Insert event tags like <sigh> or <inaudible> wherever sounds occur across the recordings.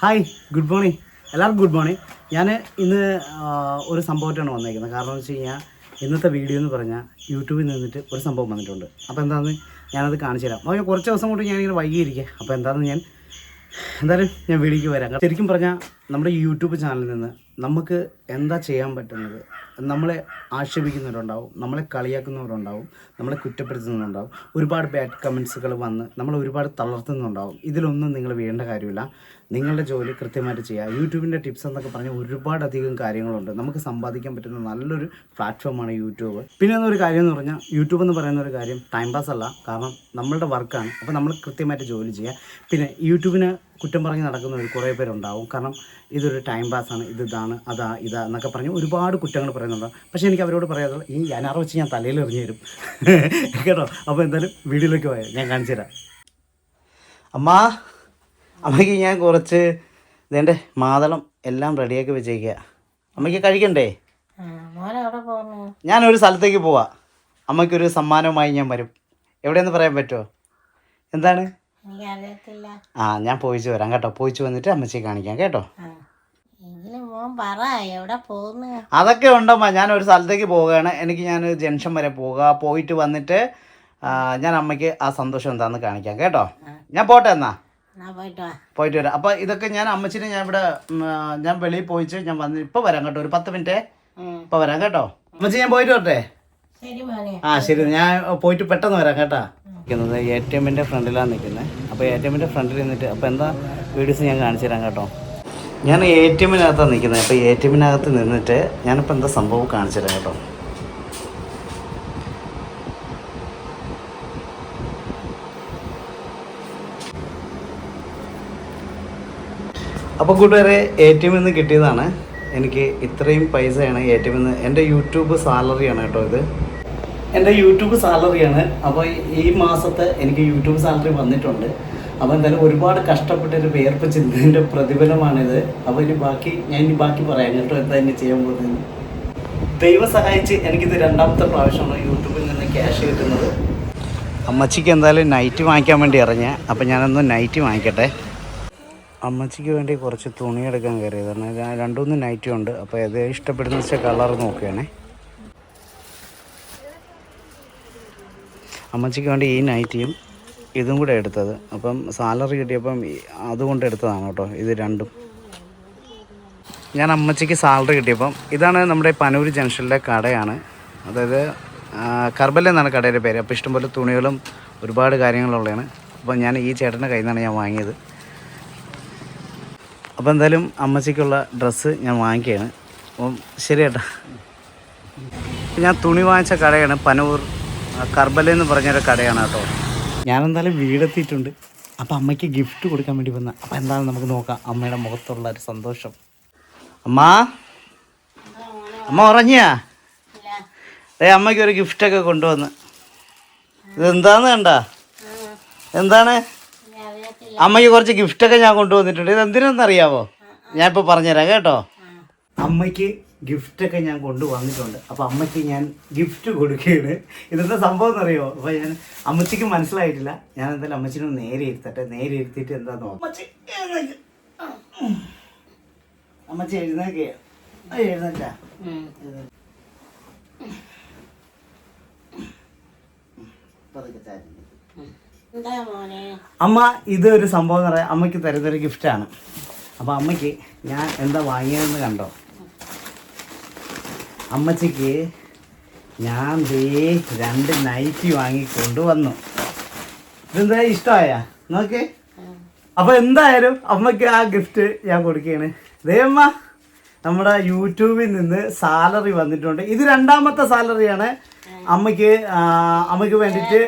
Hi good morning എല്ലാവർക്കും good morning ഞാൻ ഇന്ന് ഒരു സംഭവമായിട്ടാണ് വന്നേക്കുന്നത്. കാരണം എന്ന് വെച്ച് കഴിഞ്ഞാൽ ഇന്നത്തെ വീഡിയോ എന്ന് പറഞ്ഞാൽ യൂട്യൂബിൽ നിന്നിട്ട് ഒരു സംഭവം വന്നിട്ടുണ്ട്. അപ്പോൾ എന്താണെന്ന് ഞാനത് കാണിച്ചു തരാം. അപ്പോൾ കുറച്ച് ദിവസം കൊണ്ട് ഞാനിങ്ങനെ വൈകിയിരിക്കുക അപ്പോൾ എന്താണെന്ന് ഞാൻ എന്തായാലും ഞാൻ വീഡിയോക്ക് വരാം. ശരിക്കും പറഞ്ഞാൽ നമ്മുടെ യൂട്യൂബ് ചാനലിൽ നിന്ന് നമുക്ക് എന്താ ചെയ്യാൻ പറ്റുന്നത്? നമ്മളെ ആക്ഷേപിക്കുന്നവരുണ്ടാവും നമ്മളെ കളിയാക്കുന്നവരുണ്ടാവും നമ്മളെ കുറ്റപ്പെടുത്തുന്നവരുണ്ടാവും. ഒരുപാട് ബാഡ് കമൻസുകൾ വന്ന് നമ്മളെ ഒരുപാട് തളർത്തുന്നുണ്ടാവും ഇതിലൊന്നും നിങ്ങൾ വേണ്ട കാര്യമില്ല. നിങ്ങളുടെ ജോലി കൃത്യമായിട്ട് ചെയ്യുക യൂട്യൂബിന്റെ ടിപ്സ് എന്നൊക്കെ പറഞ്ഞ് ഒരുപാടധികം കാര്യങ്ങളുണ്ട്. നമുക്ക് സമ്പാദിക്കാൻ പറ്റുന്ന നല്ലൊരു പ്ലാറ്റ്ഫോമാണ് യൂട്യൂബ്. പിന്നെ ഒരു കാര്യം എന്ന് പറഞ്ഞാൽ യൂട്യൂബ് എന്ന് പറയുന്ന ഒരു കാര്യം ടൈം പാസ് അല്ല. കാരണം നമ്മളുടെ വർക്കാണ് അപ്പോൾ നമ്മൾ കൃത്യമായിട്ട് ജോലി ചെയ്യുക പിന്നെ യൂട്യൂബിന് കുറ്റം പറഞ്ഞ് നടക്കുന്നവർ കുറേ പേരുണ്ടാവും. കാരണം ഇതൊരു ടൈം പാസ്സാണ് ഇത് ഇതാണ് അതാ ഇതാ എന്നൊക്കെ പറഞ്ഞ് ഒരുപാട് കുറ്റങ്ങൾ പറയുന്നുണ്ട്. പക്ഷേ എനിക്ക് അവരോട് പറയാതുള്ള ഈ അനാറ വെച്ച് ഞാൻ തലയിൽ എറിഞ്ഞു തരും. <laughs> കേട്ടോ? അപ്പോൾ എന്തായാലും വീഡിയോയിലേക്ക് പോയാൽ ഞാൻ കാണിച്ചു തരാം. അമ്മാ! അമ്മയ്ക്ക് ഞാൻ കുറച്ച് ഇതെന്റെ മാതളം എല്ലാം റെഡിയാക്കി വെച്ചേക്കുക അമ്മയ്ക്ക് കഴിക്കണ്ടേ? പോകുന്നു ഞാനൊരു സ്ഥലത്തേക്ക് പോവാ. അമ്മയ്ക്കൊരു സമ്മാനവുമായി ഞാൻ വരും. എവിടെയെന്ന് പറയാൻ പറ്റുമോ എന്താണ്? ആ ഞാൻ പോയിച്ചു വരാം കേട്ടോ. പോയിച്ചു വന്നിട്ട് അമ്മച്ചി കാണിക്കാം കേട്ടോ. അതൊക്കെ ഉണ്ടമ്മ. ഞാൻ ഒരു സ്ഥലത്തേക്ക് പോവുകയാണ് എനിക്ക് ഞാൻ ജംഗ്ഷൻ വരെ പോവുക പോയിട്ട് വന്നിട്ട് ഞാൻ അമ്മയ്ക്ക് ആ സന്തോഷം എന്താണെന്ന് കാണിക്കാം കേട്ടോ. ഞാൻ പോട്ടെ എന്നാ. പോയിട്ട് വരാം. അപ്പൊ ഇതൊക്കെ ഞാൻ അമ്മച്ചിനെ ഞാൻ ഇവിടെ ഞാൻ വെളിയിൽ പോയിച്ച് ഞാൻ വന്ന് ഇപ്പൊ വരാം കേട്ടോ. ഒരു പത്ത് മിനിറ്റ് ഇപ്പൊ വരാം കേട്ടോ. അമ്മച്ചി ഞാൻ പോയിട്ട് വരട്ടെ? ആ ശരി. ഞാൻ പോയിട്ട് പെട്ടെന്ന് വരാം കേട്ടാ. നിൽക്കുന്നത് എ ടി എമ്മിന്റെ ഫ്രണ്ടിലാണ് നിൽക്കുന്നത് അപ്പോൾ എ ടി എമ്മിന്റെ ഫ്രണ്ടിൽ നിന്നിട്ട് അപ്പോൾ എന്താ വീഡിയോസ് ഞാൻ കാണിച്ചു തരാം കേട്ടോ. ഞാൻ എ ടി എമ്മിനകത്താണ് നിൽക്കുന്നത് അപ്പോൾ എ ടി എമ്മിനകത്ത് നിന്നിട്ട് ഞാനിപ്പോൾ എന്താ സംഭവം കാണിച്ചു തരാം കേട്ടോ. അപ്പോൾ കൂട്ടുകാരെ എ ടി എമ്മിൽ നിന്ന് കിട്ടിയതാണ്. എനിക്ക് ഇത്രയും പൈസയാണ് എ ടി എമ്മിൽ നിന്ന് എന്റെ യൂട്യൂബ് സാലറിയാണ് കേട്ടോ ഇത്. എന്റെ യൂട്യൂബ് സാലറിയാണ് അപ്പോൾ ഈ മാസത്തെ എനിക്ക് യൂട്യൂബ് സാലറി വന്നിട്ടുണ്ട്. അപ്പോൾ എന്തായാലും ഒരുപാട് കഷ്ടപ്പെട്ടൊരു വേർപ്പ് ചിന്തതിന്റെ പ്രതിഫലമാണിത്. അപ്പോൾ ഇനി ബാക്കി ഞാൻ ഇനി ബാക്കി പറയാം. കേട്ടോ എന്താ ഇനി ചെയ്യാൻ പോകുന്നത് ദൈവം സഹായിച്ച് എനിക്കിത് രണ്ടാമത്തെ പ്രാവശ്യമാണ് യൂട്യൂബിൽ നിന്ന് ക്യാഷ് കിട്ടുന്നത്. അമ്മച്ചിക്ക് എന്തായാലും നൈറ്റ് വാങ്ങിക്കാൻ വേണ്ടി ഇറങ്ങിയ. അപ്പോൾ ഞാനൊന്ന് നൈറ്റ് വാങ്ങിക്കട്ടെ. അമ്മച്ചിക്ക് വേണ്ടി കുറച്ച് തുണി എടുക്കാൻ കയറിയതാണ് രണ്ടു രണ്ടുമൂന്ന് നൈറ്റും ഉണ്ട്. അപ്പോൾ ഏത് ഇഷ്ടപ്പെടുന്ന വെച്ചാൽ കളർ നോക്കുകയാണേ. അമ്മച്ചിക്ക് വേണ്ടി ഈ നൈറ്റിയും ഇതും കൂടെ എടുത്തത്. അപ്പം സാലറി കിട്ടിയപ്പം അതുകൊണ്ട് എടുത്തതാണ് കേട്ടോ. ഇത് രണ്ടും. ഞാൻ അമ്മച്ചിക്ക് സാലറി കിട്ടിയപ്പം ഇതാണ് നമ്മുടെ പനൂർ ജംഗ്ഷനിലെ കടയാണ്. അതായത് കർബല എന്നാണ് കടയുടെ പേര്. അപ്പോൾ ഇഷ്ടംപോലെ തുണികളും ഒരുപാട് കാര്യങ്ങളുള്ളതാണ്. അപ്പോൾ ഞാൻ ഈ ചേട്ടന്റെ കയ്യിൽ നിന്നാണ് ഞാൻ വാങ്ങിയത്. അപ്പോൾ എന്തായാലും അമ്മച്ചിക്കുള്ള ഡ്രസ്സ് ഞാൻ വാങ്ങിക്കുകയാണ്. അപ്പം ശരി ഞാൻ തുണി വാങ്ങിച്ച കടയാണ് പനവൂർ കർബല എന്ന് പറഞ്ഞൊരു കടയാണ് കേട്ടോ. ഞാനെന്തായാലും വീടെത്തിയിട്ടുണ്ട്. അപ്പോൾ അമ്മയ്ക്ക് ഗിഫ്റ്റ് കൊടുക്കാൻ വേണ്ടി വന്ന. അപ്പോൾ എന്താണെന്ന് നമുക്ക് നോക്കാം അമ്മയുടെ മുഖത്തുള്ള ഒരു സന്തോഷം. അമ്മ? അമ്മ ഉറങ്ങിയാ? ഏ അമ്മയ്ക്ക് ഒരു ഗിഫ്റ്റൊക്കെ കൊണ്ടുവന്ന്. ഇതെന്താന്ന് കണ്ട? എന്താണ്? അമ്മയ്ക്ക് കുറച്ച് ഗിഫ്റ്റൊക്കെ ഞാൻ കൊണ്ടുവന്നിട്ടുണ്ട്. ഇത് എന്തിനാണെന്നറിയാവോ ഞാൻ ഇപ്പോൾ പറഞ്ഞുതരാം കേട്ടോ. അമ്മയ്ക്ക് ഗിഫ്റ്റൊക്കെ ഞാൻ കൊണ്ടുവന്നിട്ടുണ്ട്. അപ്പോൾ അമ്മയ്ക്ക് ഞാൻ ഗിഫ്റ്റ് കൊടുക്കുകയാണ്. ഇതെന്താ സംഭവം എന്നറിയോ? അപ്പോൾ ഞാൻ അമ്മച്ചിക്ക് മനസ്സിലായിട്ടില്ല. ഞാൻ എന്തായാലും അമ്മച്ചിനെ നേരെ ഇരുത്തട്ടെ. നേരെ ഇരുത്തിയിട്ട് എന്താന്ന്? നോക്കാം അമ്മച്ചി എഴുന്നേക്ക്. അമ്മച്ചി എഴുന്നേക്കേ. എഴുന്നേറ്റ ഉം. എന്താ മോനെ അമ്മ ഇത് ഒരു സംഭവം എന്ന് പറയാം അമ്മയ്ക്ക് തരുന്നൊരു ഗിഫ്റ്റാണ് അപ്പോൾ അമ്മയ്ക്ക് ഞാൻ എന്താ വാങ്ങിയതെന്ന് കണ്ടോ? അമ്മച്ചിക്ക് ഞാൻ ദേ രണ്ട് നൈറ്റി വാങ്ങി കൊണ്ടുവന്നു. ഇതെന്താ ഇഷ്ടമായ? നോക്കേ. അപ്പൊ എന്തായാലും അമ്മയ്ക്ക് ആ ഗിഫ്റ്റ് ഞാൻ കൊടുക്കുകയാണ്. ദേ അമ്മ നമ്മുടെ യൂട്യൂബിൽ നിന്ന് സാലറി വന്നിട്ടുണ്ട്. ഇത് രണ്ടാമത്തെ സാലറിയാണ് അമ്മയ്ക്ക് അമ്മയ്ക്ക് വേണ്ടിയിട്ട്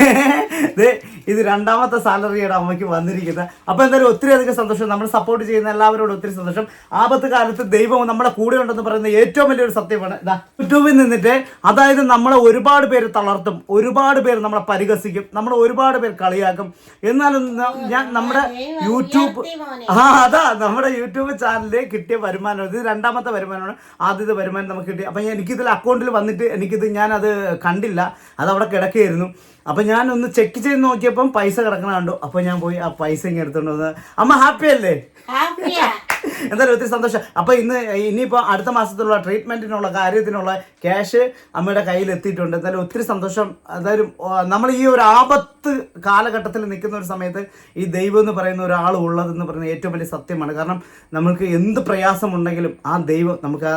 ദൈവമേ ദേ, <laughs> ഇത് രണ്ടാമത്തെ സാലറിയുടെ അമ്മയ്ക്ക് വന്നിരിക്കുന്നത്. അപ്പൊ എന്തായാലും ഒത്തിരി അധികം സന്തോഷം. നമ്മൾ സപ്പോർട്ട് ചെയ്യുന്ന എല്ലാവരോടും ഒത്തിരി സന്തോഷം. ആപത്ത് കാലത്ത് ദൈവം നമ്മുടെ കൂടെ ഉണ്ടെന്ന് പറയുന്ന ഏറ്റവും വലിയൊരു സത്യമാണ്. യൂട്യൂബിൽ നിന്നിട്ട് അതായത് നമ്മളെ ഒരുപാട് പേര് തളർത്തും ഒരുപാട് പേര് നമ്മളെ പരിഹസിക്കും നമ്മളെ ഒരുപാട് പേര് കളിയാക്കും. എന്നാലും ഞാൻ നമ്മുടെ യൂട്യൂബ് ആ അതാ നമ്മുടെ യൂട്യൂബ് ചാനലിൽ കിട്ടിയ വരുമാനം. ഇത് രണ്ടാമത്തെ വരുമാനമാണ്. ആദ്യത്തെ വരുമാനം നമുക്ക് കിട്ടി. അപ്പം എനിക്കിതിൽ അക്കൗണ്ടിൽ വന്നിട്ട് എനിക്കിത് ഞാനത് കണ്ടില്ല. അത് അവിടെ കിടക്കുകയായിരുന്നു. അപ്പൊ ഞാനൊന്ന് ചെക്ക് ചെയ്ത് നോക്കിയപ്പം പൈസ കിടക്കണ കണ്ടു അപ്പൊ ഞാൻ പോയി ആ പൈസ ഇങ്ങനെ എടുത്തോണ്ട് വന്ന് അമ്മ ഹാപ്പി അല്ലേ? <laughs> എന്തായാലും ഒത്തിരി സന്തോഷം. അപ്പൊ ഇന്ന് ഇനിയിപ്പോ അടുത്ത മാസത്തിലുള്ള ട്രീറ്റ്മെന്റിനുള്ള കാര്യത്തിനുള്ള ക്യാഷ് അമ്മയുടെ കയ്യിൽ എത്തിയിട്ടുണ്ട്. എന്തായാലും ഒത്തിരി സന്തോഷം. എന്തായാലും നമ്മൾ ഈ ഒരു ആപത്ത് കാലഘട്ടത്തിൽ നിൽക്കുന്ന ഒരു സമയത്ത് ഈ ദൈവം എന്ന് പറയുന്ന ഒരാൾ ഉള്ളതെന്ന് പറയുന്ന ഏറ്റവും വലിയ സത്യമാണ്. കാരണം നമുക്ക് എന്ത് പ്രയാസം ഉണ്ടെങ്കിലും ആ ദൈവം നമുക്ക്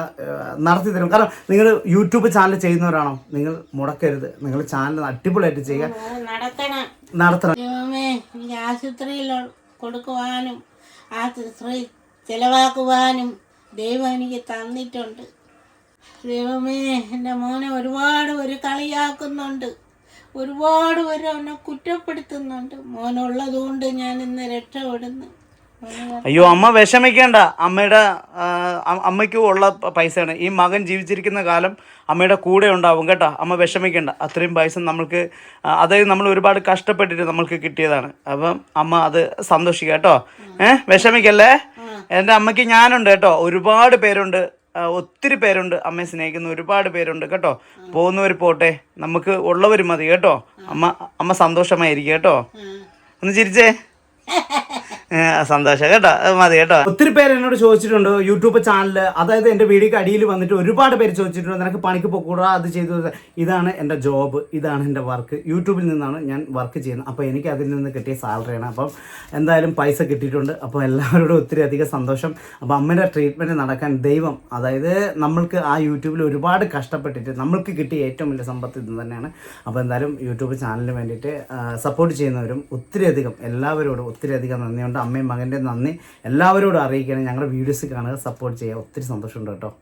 നടത്തി തരും. കാരണം നിങ്ങൾ യൂട്യൂബ് ചാനൽ ചെയ്യുന്നവരാണോ? നിങ്ങൾ മുടക്കരുത്. നിങ്ങൾ ചാനൽ അടിപൊളിയായിട്ട് ചെയ്യുക. നടത്തണം. എനിക്ക് ആശുപത്രിയിൽ കൊടുക്കുവാനും ആശുപത്രി ചെലവാക്കുവാനും ദൈവം എനിക്ക് തന്നിട്ടുണ്ട്. ദൈവമേ എന്റെ മോനെ ഒരുപാട് ഒരു കളിയാക്കുന്നുണ്ട്. ഒരുപാട് പേര് അവനെ കുറ്റപ്പെടുത്തുന്നുണ്ട്. മോനുള്ളതുകൊണ്ട് ഞാൻ ഇന്ന് രക്ഷപ്പെടുന്നു. അയ്യോ അമ്മ വിഷമിക്കേണ്ട. അമ്മയുടെ അമ്മയ്ക്ക് ഉള്ള പൈസയാണ്. ഈ മകൻ ജീവിച്ചിരിക്കുന്ന കാലം അമ്മയുടെ കൂടെ ഉണ്ടാവും കേട്ടോ. അമ്മ വിഷമിക്കേണ്ട. അത്രയും പൈസ നമ്മൾക്ക് അതായത് നമ്മൾ ഒരുപാട് കഷ്ടപ്പെട്ടിട്ട് നമ്മൾക്ക് കിട്ടിയതാണ്. അപ്പം അമ്മ അത് സന്തോഷിക്കുക കേട്ടോ. ഏഹ് വിഷമിക്കല്ലേ? എന്റെ അമ്മയ്ക്ക് ഞാനുണ്ട് കേട്ടോ. ഒരുപാട് പേരുണ്ട്. ഒത്തിരി പേരുണ്ട് അമ്മയെ സ്നേഹിക്കുന്ന ഒരുപാട് പേരുണ്ട് കേട്ടോ. പോകുന്നവർ പോട്ടെ. നമുക്ക് ഉള്ളവർ മതി കേട്ടോ. അമ്മ അമ്മ സന്തോഷമായിരിക്കും കേട്ടോ. ഒന്ന് ചിരിച്ചേ. ഏ, <laughs> സന്തോഷം. കേട്ടോ? മതി കേട്ടോ. ഒത്തിരി പേര് എന്നോട് ചോദിച്ചിട്ടുണ്ട് യൂട്യൂബ് ചാനൽ അതായത് എന്റെ വീഡിയോക്ക് അടിയിൽ വന്നിട്ട് ഒരുപാട് പേര് ചോദിച്ചിട്ടുണ്ട് നിനക്ക് പണിക്ക് പോകൂടാ അത് ചെയ്തു ഇത്. ഇതാണ് എന്റെ ജോബ് ഇതാണ് എന്റെ വർക്ക്. യൂട്യൂബിൽ നിന്നാണ് ഞാൻ വർക്ക് ചെയ്യുന്നത്. അപ്പോൾ എനിക്ക് അതിൽ നിന്ന് കിട്ടിയ സാലറിയാണ് അപ്പം എന്തായാലും പൈസ കിട്ടിയിട്ടുണ്ട്. അപ്പോൾ എല്ലാവരോടും ഒത്തിരി അധികം സന്തോഷം. അപ്പോൾ അമ്മയുടെ ട്രീറ്റ്മെന്റ് നടക്കാൻ ദൈവം അതായത് നമ്മൾക്ക് ആ യൂട്യൂബിൽ ഒരുപാട് കഷ്ടപ്പെട്ടിട്ട് നമ്മൾക്ക് കിട്ടിയ ഏറ്റവും വലിയ സമ്പത്ത് ഇത് തന്നെയാണ്. അപ്പോൾ എന്തായാലും യൂട്യൂബ് ചാനലിന് വേണ്ടിയിട്ട് സപ്പോർട്ട് ചെയ്യുന്നവരും ഒത്തിരി അധികം എല്ലാവരോടും ഒത്തിരി അധികം നന്ദിയുണ്ട്. അമ്മയും മകന്റെ നന്ദി. എല്ലാവരോടും അറിയിക്കണം. ഞങ്ങളുടെ വീഡിയോസ് കാണുക സപ്പോർട്ട് ചെയ്യുക. ഒത്തിരി സന്തോഷമുണ്ട് കേട്ടോ.